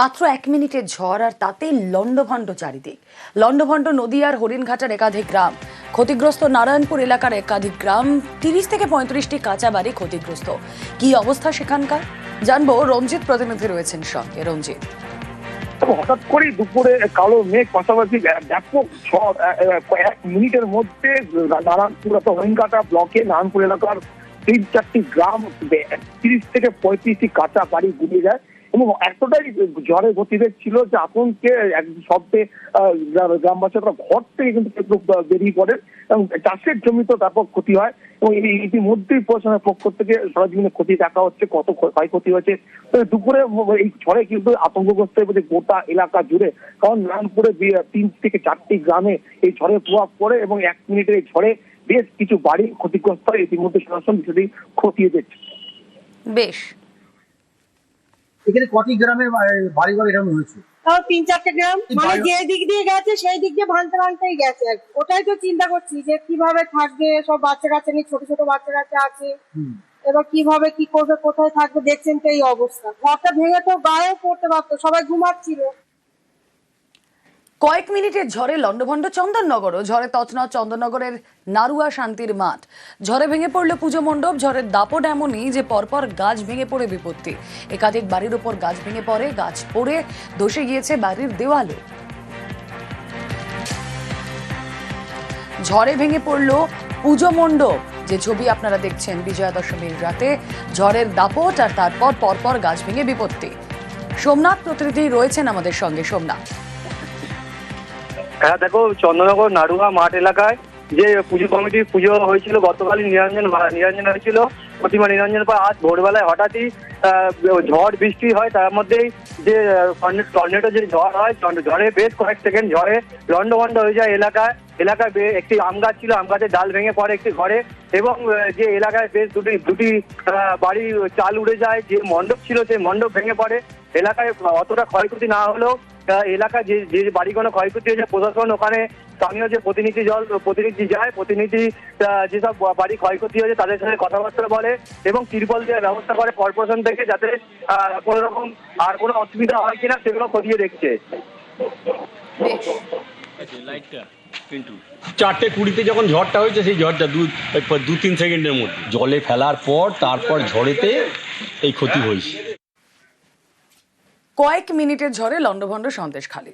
মাত্র এক মিনিটের ঝড় আর তাতেই লণ্ডভণ্ড চারিদিক। লণ্ডভণ্ড নদী আর হরিণঘাটার একাধিক গ্রাম। ক্ষতিগ্রস্ত নারায়ণপুর এলাকার একাধিক গ্রাম, তিরিশ থেকে পঁয়ত্রিশটি কাঁচা বাড়ি ক্ষতিগ্রস্ত। কি অবস্থা সেখানকার? জানব, রঞ্জিত প্রতিনিধি রয়েছেন সঙ্গে। রঞ্জিত। হঠাৎ করেই দুপুরে কালো মেঘ পাশাপাশি ব্যাপক ঝড় এক মিনিটের মধ্যে নারায়ণপুর হরিণঘাটা ব্লকে নারায়ণপুর এলাকার তিন চারটি গ্রাম তিরিশ থেকে পঁয়ত্রিশটি কাঁচা বাড়ি গুলিয়ে যায়। এবং এতটাই ঝড়ের গতিবেগ ছিল যে আতঙ্কে শব্দে গ্রামবাসীরা ঘর থেকে কিন্তু বেরিয়ে পড়ে এবং চাষের জমিতে ব্যাপক ক্ষতি হয় এবং ইতিমধ্যেই প্রশাসনের পক্ষ থেকে সরজমিনে ক্ষতি দেখা হচ্ছে, কত ক্ষ- ক্ষয়ক্ষতি হয়েছে। দুপুরে এই ঝড়ে কিন্তু আতঙ্কগ্রস্ত হয়ে গোটা এলাকা জুড়ে। কারণ নারায়ণপুরে তিন থেকে চারটি গ্রামে এই ঝড়ের প্রভাব পড়ে এবং এক মিনিটের এই ঝড়ে বেশ কিছু বাড়ি ক্ষতিগ্রস্ত হয়। ইতিমধ্যে প্রশাসন বিষয়টি খতিয়ে দেখছে। বেশ। এখানে কটি গ্রামের বাড়িঘর এরকম হয়েছে তাও তিন চারটে গ্রাম। মানে যে দিক দিয়ে গেছে সেই দিক দিয়ে ভাঙতে ভাঙতেই গেছে। আর ওটাই তো চিন্তা করছি যে কীভাবে থাকবে সব বাচ্চা কাচ্চা নিয়ে ছোট ছোট বাচ্চা কাচ্চা আছে। এবার কীভাবে কি করবে কোথায় থাকবে দেখছেন তো এই অবস্থা। ঘরটা ভেঙে তো গায়েও পড়তে পারতো সবাই ঘুমাচ্ছিল। কয়েক মিনিটের ঝড়ে লণ্ডভণ্ড চন্দননগরও, ঝড়ে তছনছ চন্দননগরের নারুয়া শান্তির মাঠ। ঝড়ে ভেঙে পড়ল পুজো মণ্ডপ ঝড়ের দাপট এমনই যে পরপর গাছ ভেঙে পড়ে বিপত্তি। একাধিক বাড়ির উপর গাছ ভেঙে পড়ে, গাছ পড়ে, ধসে গিয়েছে বাড়ির দেওয়ালে। ঝড়ে ভেঙে পড়ল পুজো মণ্ডপ। যে ছবি আপনারা দেখছেন বিজয়া দশমীর রাতে, ঝড়ের দাপট আর তারপর পরপর গাছ ভেঙে বিপত্তি। সোমনাথ প্রতিনিধি রয়েছেন আমাদের সঙ্গে। সোমনাথ। হ্যাঁ দেখো চন্দ্রনগর নাড়ুয়া মাঠ এলাকায় যে পুজো কমিটির পুজো হয়েছিল, গতকালই নিরঞ্জন নিরঞ্জন হয়েছিল, প্রতিমা নিরঞ্জন পর আজ ভোরবেলায় হঠাৎই ঝড় বৃষ্টি হয়, তার মধ্যেই যে টর্নেটো যে ঝড় হয় ঝড়ে বেশ কয়েক সেকেন্ড ঝড়ে লন্ডভন্ড হয়ে যায় এলাকায়। এলাকায় বে- একটি আম গাছ ছিল আম গাছের ডাল ভেঙে পড়ে একটি ঘরে এবং যে এলাকায় বেশ দুটি দুটি বাড়ি চাল উড়ে যায় যে মণ্ডপ ছিল সেই মণ্ডপ ভেঙে পড়ে। এলাকায় অতটা ক্ষয়ক্ষতি না হলেও এলাকা এলাকায় যে যে বাড়িগুলো ক্ষয়ক্ষতি হয়েছে প্রশাসন ওখানে স্থানীয় যে প্রতিনিধি দল প্রতিনিধি যায় প্রতিনিধি যেসব বাড়ি ক্ষয়ক্ষতি হয়েছে তাদের সাথে কথাবার্তা বলে এবং তিরপল দেওয়ার ব্যবস্থা করে কর্পোরেশন থেকে যাতে আহ, কোনো রকম আর কোনো অসুবিধা হয় কিনা সেগুলো খতিয়ে দেখছে। বেশ। লাইটটা চারটে কুড়িতে যখন ঝড়টা হয়েছে সেই ঝড়টা দু দু তিন সেকেন্ডের মধ্যে। জলে ফেলার পর তারপর ঝড়েতে এই ক্ষতি হয়েছে। কয়েক মিনিটের ঝড়ে লণ্ডভণ্ড সন্দেশখালী।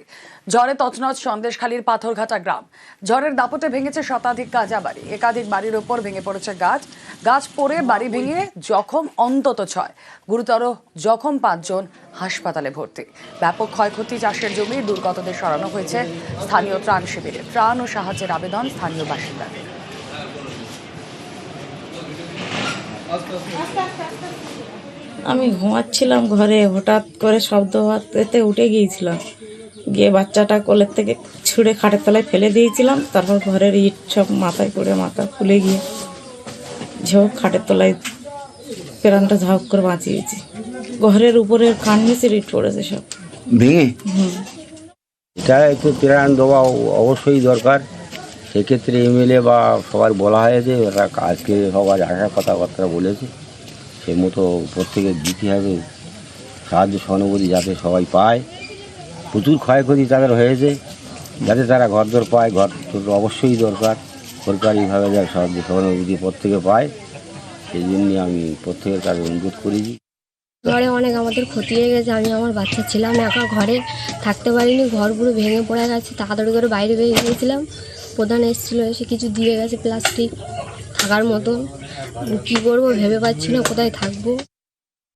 ঝড়ে তছনছ সন্দেশখালীর পাথরঘাটা গ্রাম। ঝড়ের দাপটে ভেঙেছে শতাধিক কাজা বাড়ি একাধিক বাড়ির ওপর ভেঙে পড়েছে গাছ। গাছ পড়ে বাড়ি ভেঙে জখম অন্তত ছয়। গুরুতর জখম পাঁচজন হাসপাতালে ভর্তি। ব্যাপক ক্ষয়ক্ষতি চাষের জমি দুর্গতদের সরানো হয়েছে স্থানীয় ত্রাণ শিবিরে। ত্রাণ ও সাহায্যের আবেদন স্থানীয় বাসিন্দাদের আমি ঘুমাচ্ছিলাম ঘরে হঠাৎ করে শব্দ হওয়াতে উঠে গিয়েছিলাম। গিয়ে বাচ্চাটা কোলের থেকে ছুঁড়ে খাটের তলায় ফেলে দিয়েছিলাম তারপর ঘরের ইট সব মাথায় পড়ে মাথা খুলে গিয়ে ঝোঁক খাটের তলায় প্রাণটা ঝাঁক করে বাঁচিয়েছি। ঘরের উপরের কান নিচের ইট পড়েছে সব। ভেঙে? এটা একটু প্রাণ দেওয়া অবশ্যই দরকার। সেক্ষেত্রে এমএলএ বা সবার বলা হয়েছে ওরা আজকে সবার আসার কথাবার্তা বলেছে। সে মতো প্রত্যেকে দিতে হবে। সাহায্য সহানুভূতি যাতে সবাই পায়। প্রচুর ক্ষয়ক্ষতি তাদের হয়েছে। যাতে তারা ঘরদোর পায়, ঘর অবশ্যই দরকার। সরকারিভাবে যা সাহায্য সহানুভূতি প্রত্যেকে পায়। সেই জন্যে আমি প্রত্যেকের কাছে অনুরোধ করেছি। ঘরে অনেক আমাদের ক্ষতি হয়ে গেছে। আমি আমার বাচ্চা ছিলাম একা ঘরে থাকতে পারিনি। ঘর পুরো ভেঙে পড়ে গেছে। তাড়াতাড়ি করে বাইরে বেরিয়ে গিয়েছিলাম। প্রধান এসেছিল, এসে কিছু দিয়ে গেছে প্লাস্টিক। থাকার মতন। কি করব ভেবে পাচ্ছি না কোথায় থাকব।